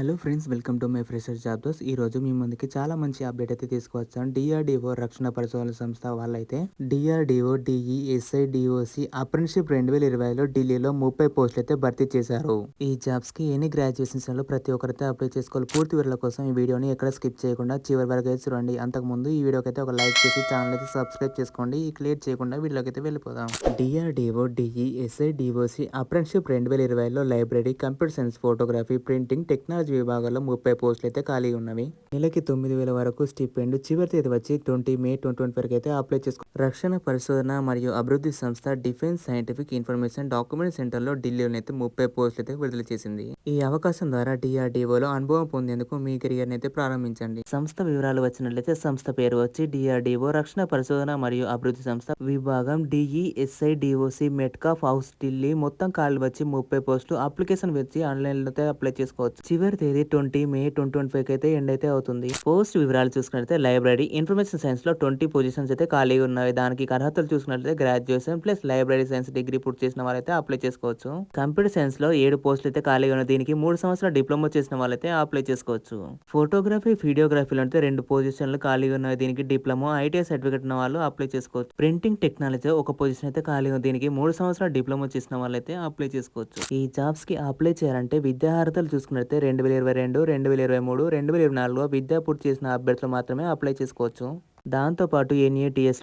Hello friends welcome to my fresher job dose ఈ రోజు మీ ముందుకి చాలా మంచి అప్డేట్ అయితే తీసుకువచ్చాను డిఆర్డిఓ రక్షణ పరిశోధన సంస్థ వాళ్ళైతే డిఆర్డిఓ డిఈఎస్ఐ డిఓసి అప్రెంటిషిప్ రెండు వేల ఇరవైలో ఢిల్లీలో ముప్పై పోస్టులు అయితే భర్తీ చేశారు. ఈ జాబ్స్కి ఎన్ని గ్రాడ్యుయేషన్స్లో ప్రతి ఒక్కరైతే అప్లై చేసుకోవాలి. పూర్తి వివరాల కోసం ఈ వీడియోని ఎక్కడ స్కిప్ చేయకుండా చివరి వరకు అయితే చూడండి. అంతకు ముందు ఈ వీడియోకి అయితే ఒక లైక్ చేసి ఛానల్ అయితే సబ్స్క్రైబ్ చేసుకోండి. ఈ క్లియర్ చేయకుండా వీడియోకి అయితే వెళ్ళిపోదాం. డిఆర్డిఓ డిఈఎస్ఐ డిఓసి అప్రెంటిషిప్ రెండు వేల ఇరవైలో library computer science photography printing technology విభాగాల్లో ముప్పై పోస్టులు అయితే ఖాళీ ఉన్నవి. నెలకి తొమ్మిది వేల వరకు స్టిపెండ్ చివరి తేదీ వచ్చి ట్వంటీ మే ట్వంటీ ట్వంటీ వరకు అయితే అప్లై చేసుకో రక్షణ పరిశోధన మరియు అభివృద్ధి సంస్థ డిఫెన్స్ సైంటిఫిక్ ఇన్ఫర్మేషన్ డాక్యుమెంట్ సెంటర్లో ఢిల్లీలో అయితే ముప్పై పోస్టులు అయితే విడుదల చేసింది. ఈ అవకాశం ద్వారా డిఆర్డిఓలో అనుభవం పొందేందుకు మీ కెరియర్ అయితే ప్రారంభించండి. సంస్థ వివరాలు వచ్చినట్లయితే సంస్థ పేరు వచ్చి డిఆర్డిఓ రక్షణ పరిశోధన మరియు అభివృద్ధి సంస్థ విభాగం DESI DOC Metcalfe house Delhi. మొత్తం ఖాళీ వచ్చి ముప్పై పోస్టులు అప్లికేషన్ వచ్చి ఆన్లైన్లో అప్లై చేసుకోవచ్చు. చివరి తేదీ twenty May twenty twenty five అయితే ఎండ్ అయితే అవుతుంది. పోస్ట్ వివరాలు చూసుకున్నట్లయితే లైబ్రరీ ఇన్ఫర్మేషన్ సైన్స్లో ట్వంటీ పొజిషన్స్ అయితే ఖాళీగా ఉన్నాయి. దానికి అర్హతలు చూసుకున్నట్లయితే graduation plus library science degree పూర్తి చేసిన వాళ్ళైతే అప్లై చేసుకోవచ్చు. కంప్యూటర్ సైన్స్లో ఏడు పోస్టులు అయితే ఖాళీగా ఉన్నాయి. దీనికి మూడు సంవత్సరాల డిప్లొమా చేసిన వాళ్ళైతే అప్లై చేసుకోవచ్చు. ఫోటోగ్రఫీ వీడియోగ్రఫీలో అయితే రెండు పొజిషన్లు ఖాళీగా ఉన్నాయి. దీనికి డిప్లొమా ఐటీఐ సర్టిఫికేట్ ఉన్న వాళ్ళు అప్లై చేసుకోవచ్చు. ప్రింటింగ్ టెక్నాలజీ ఒక పొజిషన్ అయితే ఖాళీగా ఉంది. దీనికి మూడు సంవత్సరాల డిప్లొమా చేసిన వాళ్ళైతే అప్లై చేసుకోవచ్చు. ఈ జాబ్స్కి అప్లై చేయాలంటే విద్యార్హతలు చూసుకున్నట్లయితే రెండు రెండు వేల ఇరవై రెండు రెండు వేల ఇరవై మూడు రెండు వేల ఇరవై నాలుగులో విద్యా పూర్తి చేసిన అభ్యర్థులు మాత్రమే అప్లై చేసుకోవచ్చు. దాంతో పాటు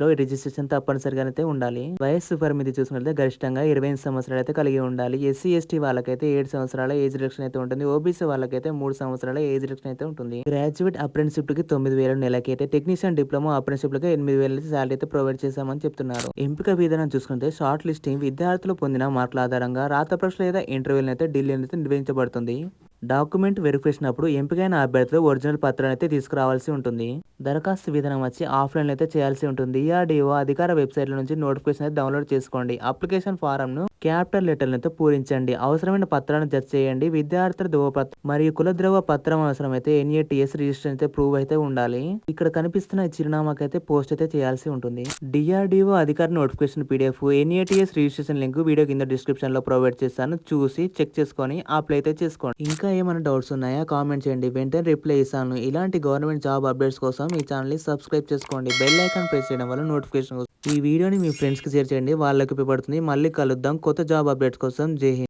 లో రిజిస్ట్రేషన్ తప్పనిసరిగానైతే ఉండాలి. వయస్సు పరిమితి చూసుకున్నట్లయితే గరిష్టంగా ఇరవై ఎనిమిది సంవత్సరాలు అయితే కలిగి ఉండాలి. ఎస్సీ ఎస్టీ వాళ్ళకైతే ఏడు సంవత్సరాల ఏజ్ రిడక్షన్ అయితే ఉంటుంది. ఓబీసీ వాళ్ళకైతే మూడు సంవత్సరాల ఏజ్ రిడక్షన్ అయితే ఉంటుంది. గ్రాడ్యుయేట్ అప్రెంటిషిప్కి తొమ్మిది వేల నెలకి అయితే టెక్నీషియన్ డిప్లొమా అప్రెంటిషిప్ లకి ఎనిమిది వేల శాలరీ అయితే ప్రొవైడ్ చేశామని చెప్తున్నారు. ఎంపిక విధానం చూసుకుంటే షార్ట్ లిస్టింగ్ విద్యార్థులు పొందిన మార్కుల ఆధారంగా రాత ప్రశ్న లేదా ఇంటర్వ్యూలను అయితే ఢిల్లీ అయితే నిర్వహించబడుతుంది. డాక్యుమెంట్ వెరిఫికేషన్ అప్పుడు ఎంపికైన అభ్యర్థులు ఒరిజినల్ పత్రాన్ని అయితే తీసుకురావాల్సి ఉంటుంది. దరఖాస్తు విధానం వచ్చి ఆఫ్లైన్ అయితే చేయాల్సి ఉంటుంది. ఈఆర్డీఓ అధికార వెబ్సైట్ల నుంచి నోటిఫికేషన్ అయితే డౌన్లోడ్ చేసుకోండి. అప్లికేషన్ ఫారంను క్యాపిటల్ లెటర్లతో పూరించండి. అవసరమైన పత్రాలను జత చేయండి. విద్యార్థుల ధృవపత్రం మరియు కుల పత్రం అవసరమైతే ఎన్ఏటిఎస్ రిజిస్ట్రేషన్ అయితే ప్రూవ్ అయితే ఉండాలి. ఇక్కడ కనిపిస్తున్న చిరునామాకి చిరునామాకైతే పోస్ట్ అయితే చేయాల్సి ఉంటుంది. డిఆర్డిఓ అధికార notification PDF NATS registration link video కింద డిస్క్రిప్షన్లో ప్రొవైడ్ చేస్తాను. చూసి చెక్ చేసుకొని అప్లై అయితే చేసుకోండి. ఇంకా ఏమైనా డౌట్స్ ఉన్నాయా? కామెంట్ చేయండి. వెంటనే రిప్లై ఇస్తాను. ఇలాంటి గవర్నమెంట్ జాబ్ అప్డేట్స్ కోసం ఈ ఛానల్ని సబ్స్క్రైబ్ చేసుకోండి. బెల్ ఐకాన్ ప్రెస్ చేయడం వల్ల నోటిఫికేషన్ ఈ వీడియోని మీ ఫ్రెండ్స్కి షేర్ చేయండి. వాళ్ళకి ఉపయోగపడుతుంది. మళ్ళీ కలుద్దాం. కొత్త జాబ్ అప్డేట్స్ కోసం జై హింద్